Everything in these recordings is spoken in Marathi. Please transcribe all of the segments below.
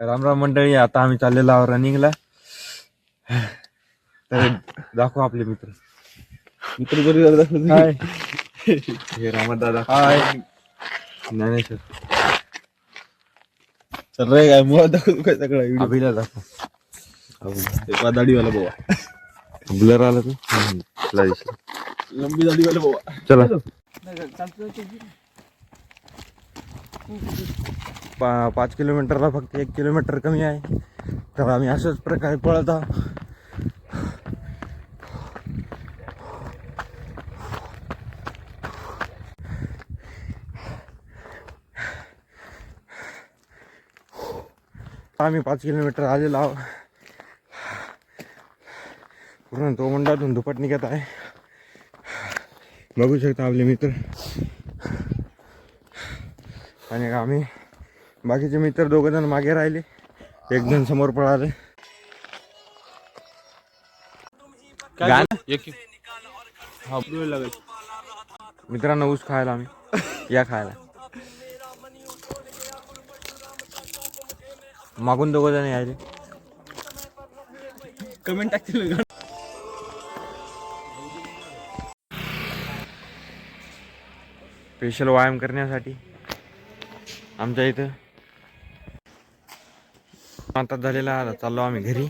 राम राम मंडळी आता आम्ही चाललेलो आहोत रनिंगला. तर दाखव आपले मित्र. मित्र बरोबर हाय. हे रामदादा हाय. ज्ञानेश्वर. चल रे काय मुळात दाखवतो काय सगळा अभिला दाखव. दाढीवाला बाबा. ब्लर आला तू. लंबी दाढीवाला बाबा. चला. पा- पाच किलोमीटरला फक्त एक किलोमीटर कमी आहे. तर आम्ही अशाच प्रकारे पळत आहोत. आम्ही पाच किलोमीटर आलेलो आहोत. पूर्ण तो मंडळातून दुपट निघत आहे. बघू शकता आपले मित्र. आणि आम्ही बाकीचे मित्र दोघं जण मागे राहिले. एक जण समोर पळाले. मित्रांनो ऊस खायला आम्ही. या खायला. मागून दोघं जण यायले. कमेंट टाकतील. स्पेशल व्यायाम करण्यासाठी. आमच्या इथं आता झालेला चाललो आम्ही घरी.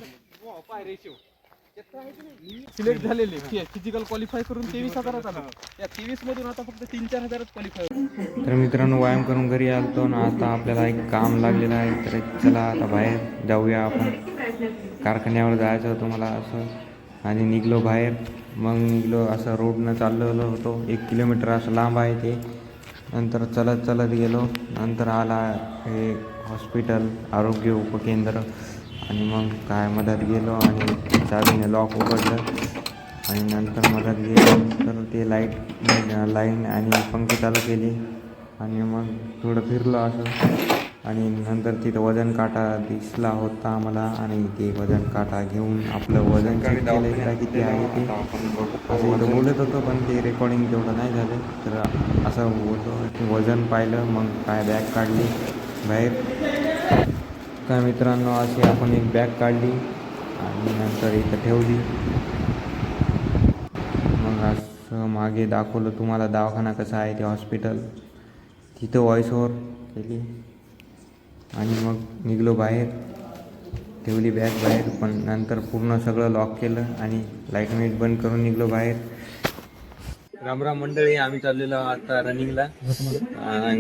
सिलेक्ट झालेले. फिजिकल क्वालिफाय करून तेवीस हजारात आलं. या तेवीस मधून आता फक्त तीन चार हजारात क्वालिफाय तर मित्रांनो व्यायाम करून घरी आलतो ना आता आपल्याला एक काम लागलेलं आहे. तर चला आता बाहेर जाऊया आपण. कारखान्यावर जायचं होतं मला असं. आणि निघलो बाहेर. मग निघलो असं रोडनं चाललेलो होतो. एक किलोमीटर असं लांब आहे ते. नंतर चलत चलत गेलो. नंतर आला हे हॉस्पिटल आरोग्य उपकेंद्र. आणि मग काय मदत गेलो आणि चावीने लॉक उघडलं. आणि नंतर मदत गेलो. तर ते लाइट लाईन आणि पंखे चालू केली. आणि मग थोडं फिरलो असं. आणि नंतर तिथं वजन काटा दिसला होता आम्हाला आणि ते वजन काटा घेऊन आपलं वजन चेक केलं का किती आहे ते. असं इथं बोलत होतो पण ते रेकॉर्डिंग तेवढं नाही झालं. तर असं बोलतो की वजन पाहिलं मग काय बॅग काढली? बाहेर. काय मित्रांनो अशी आपण एक बॅग काढली आणि नंतर इथं ठेवली. मग असं मागे दाखवलं तुम्हाला दवाखाना कसा आहे ते हॉस्पिटल तिथं व्हॉइस ओव्हर केली. आणि मग निघलो बाहेर. ठेवली बॅग बाहेर पण नंतर पूर्ण सगळं लॉक केलं आणि लाइट मीट बंद करून निघलो बाहेर. राम राम मंडळी आम्ही चाललेलो आहोत आता रनिंगला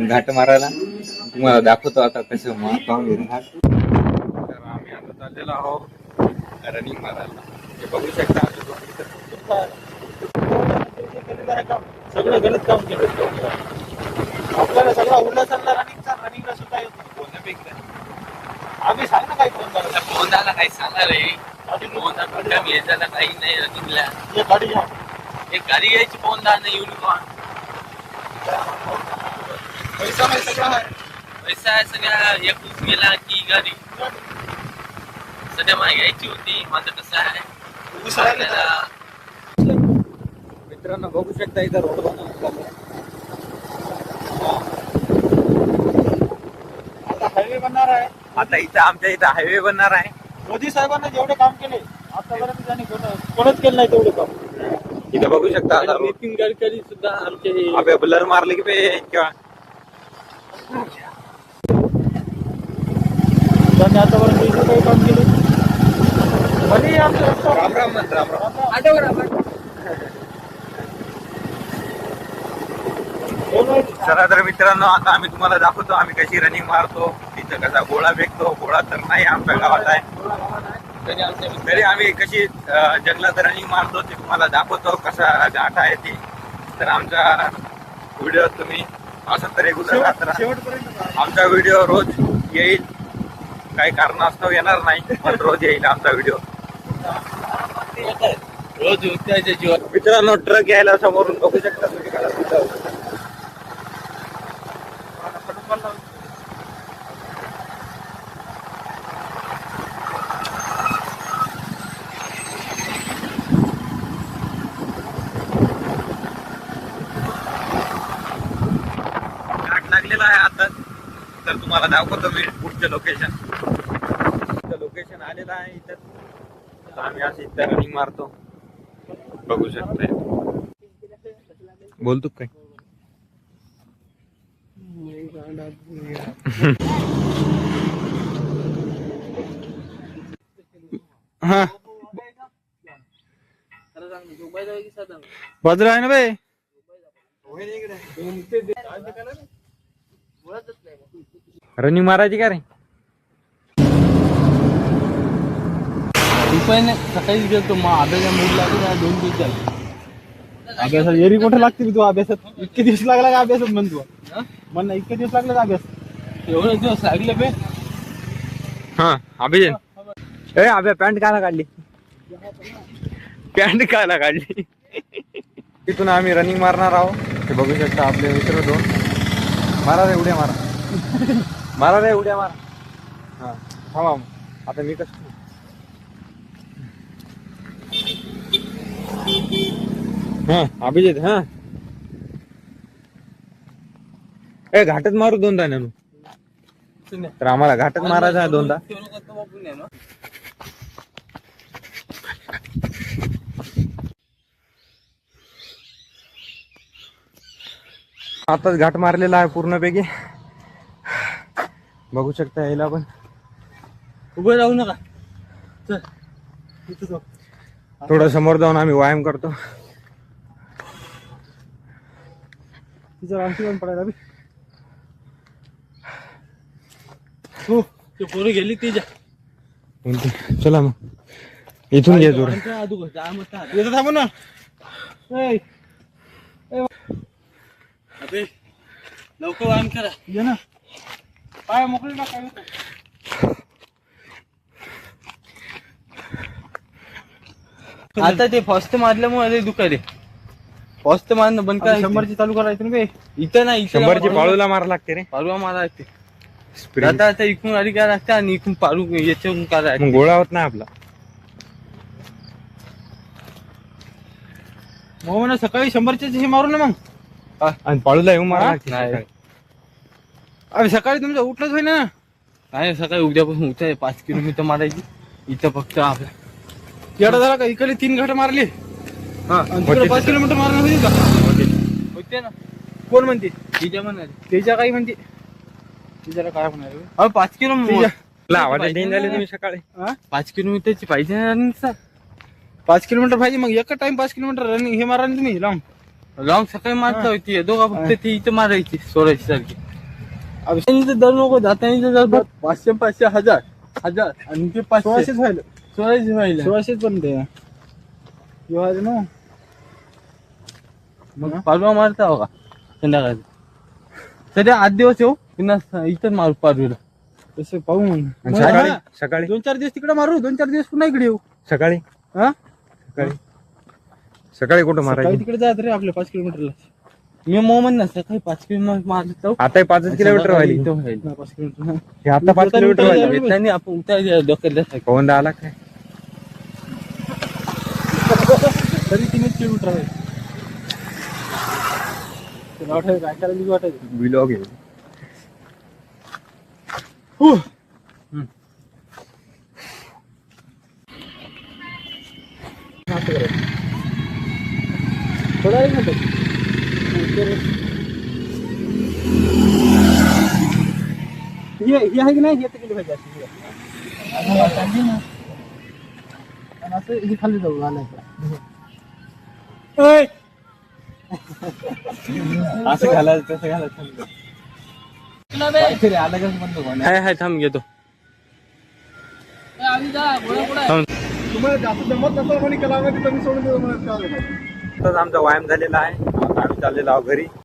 घाट मारायला. तुम्हाला दाखवतो आता कसं मारतो आम्ही घाट तर आम्ही आता चाललेलो आहोत रनिंग मारायला. हे बघू शकता सगळं गलत काम केलं. आपल्याला सगळा उरला चालला रनिंगचा रनिंगला सुद्धा येत नाही. बोलण्यापेक्षा आम्ही सांग ना काही फोन करायला बोधाला काही कुठल्या नाही रनिंगला. ये गाडी घ्या. एक गाडी घ्यायची बोधा नाही युनिकॉर्न पैसा नाही सगळा आहे पैसा आहे सगळ्या एकूच गेला की गाडी. सध्या मला घ्यायची होती माझं कसं आहे? आपल्याला मित्रांनो बघू शकता इथं रोड बनवला हायवे बनणार आहे. आता इथं आमच्या इथं हायवे बनणार आहे. मोदी साहेबांना जेवढे काम केले आतापर्यंत त्यांनी कोण- कोणच केलं नाही तेवढे काम. इथं बघू शकता आता. नितीन गडकरी सुद्धा आमचे हे अबे ब्लर मारले की बे त्यांनी आतापर्यंत इथे काही काम केले. भले आमचं रस्ता राम राम म्हणतो, राम राम. आठवण आपण दोन वेळ चला तर मित्रांनो आता आम्ही तुम्हाला दाखवतो आम्ही कशी रनिंग मारतो तिथं कसा गोळा फेकतो गोळा तर नाही आमच्या गावात आहे. तरी आम्ही कशी जंगलात रनिंग मारतो ते तुम्हाला दाखवतो कसा घाट आहे ते. तर आमचा व्हिडिओ तुम्ही असं तर रेग्युलर राहत आमचा व्हिडिओ रोज येईल. काही कारणास्तव येणार नाही पण रोज येईल आमचा व्हिडिओ रोज मित्रांनो ट्रक यायला समोरून बघू शकता तुम्ही घरात सुद्धा. घाट लागलेला आहे आता तर तुम्हाला दाखवतो मी पुढचे लोकेशन जण आलेला आहे इथं. आम्ही असं इथं रनिंग मारतो. बघू शकताय. बोलतो काय? हा. भद्र आहे ना बे रनिंग मारायची का रे? रुपयाने सकाळीच गेलो मग मूड दोन दिवस झाले. अभ्यासात एरी कुठे लागते तू अभ्यासात? इतके दिवस लागला का अभ्यासात म्हण तू? म्हण ना इतके दिवस लागले का अभ्यास? एवढे दिवस लागले बे. हा अभिजन. ए अभ्या पॅन्ट काला काढली. पॅन्ट काला काढली. तिथून आम्ही रनिंग मारणार आहोत. ते बघू शकता आपले मित्र दोन. मारा रे उड्या मारा. मारा रे उड्या मारा. हा थांबा आता मी कसं हा अभिजित हा. ए घाटच मारू दोनदा नेनू तर आम्हाला घाटच मारायचा आहे दोनदा. आताच घाट मारलेला आहे पूर्णपैकी. बघू शकता यायला पण. उभं राहू नका. थोडं समोर जाऊन आम्ही व्यायाम करतो. तिच्या आणखी पण पडायला बी. हो ते पोरं गेली तिच्या कोणती? चला मग. इथून घे जोर. येतं थांबू. ना. ए, अबे लवकर व्यायाम करा. ये ना. पाय मोकळे ना काय? आता ते फर्स्ट मारल्यामुळे लय दुखायले फर्स्ट मारणं बंद करा शंभरची चालू करायचं ना बे. इथं नाही इथं शंभरची पाळूला मारा लागते रे. पारू मारा लागते. आता आता इकडून आली काय लागते आणि इकडून पारू याच्यावरून काय लागते. मग गोळा होत नाही आपला. मग म्हणा सकाळी शंभरचे हे मारू ना मग. आणि पाळूला येऊन मारा? लागते नाही. सकाळी. अरे सकाळी तुमचं उठलंच होईल ना नाही सकाळी उद्यापासून उठाय पाच किलोमीटर मारायची. इथं फक्त आपल्या येडा झाला का? इकडे तीन घाट मारले. हा, आणि होते तिकडे पाच. किलोमीटर मारणार होईल का? होते. ना. कोण म्हणते? तिच्या म्हणाले. त्याच्या काही म्हणते. तिच्याला काय म्हणाले? अहो पाच किलोमीटर झाले तुम्ही सकाळी. हा? पाच किलोमीटरची पाहिजे ना running पाच किलोमीटर पाहिजे. मग एका टाइम पाच किलोमीटर रनिंग हे मारा ना तुम्ही लांब. लॉंग सकाळी मारता होती. दोघा फक्त ती इथं मारायची सोडायची सारखी. इथं दर नको जाताना दर बघ पाचशे पाचशे हजार हजार आणि ते पाचशे सोळाशेच व्हायला सोळाशे व्हायला सोळाशेच पण ते येवायचं ना मग पारवा मारता हो का संध्याकाळी. सध्या आठ दिवस येऊ पुन्हा इथं मारू पारवीला तसं पाहू मग. आणि सकाळी? हा, सकाळी? दोन चार दिवस तिकडे मारू दोन चार दिवस पुन्हा इकडे येऊ. सकाळी? हा? सकाळी? सकाळी कुठं सकाळी मारायची? तिकडे जायचं रे आपल्या पाच किलोमीटरला. मी मग म्हण ना सकाळी पाच किलोमीटर तर आता पाचच किलोमीटर हा, पाच किलोमीटर. हा. आता पाच किलोमीटर व्हायला. येताना आपण उतार डोक्यात पवन आला काय? तरी तीनच किलोमीटर आहे. काय करायला वाटायचं? ब्लॉग आहे. थोडा हे हे आहे की नाही? हे तर केली पाहिजे अशी. आणि असं हे खाली जाऊ असं घालायचं तसं घालायचं. काहीतरी आलं का बंद होणार? हाय हाय थांब घेतो. तुम्हाला जास्त जमत नसेल कोणी कलावं तिथं मी सोडून मला आताच आमचा व्यायाम झालेला आहे. आम्ही चाललेलो आहोत घरी.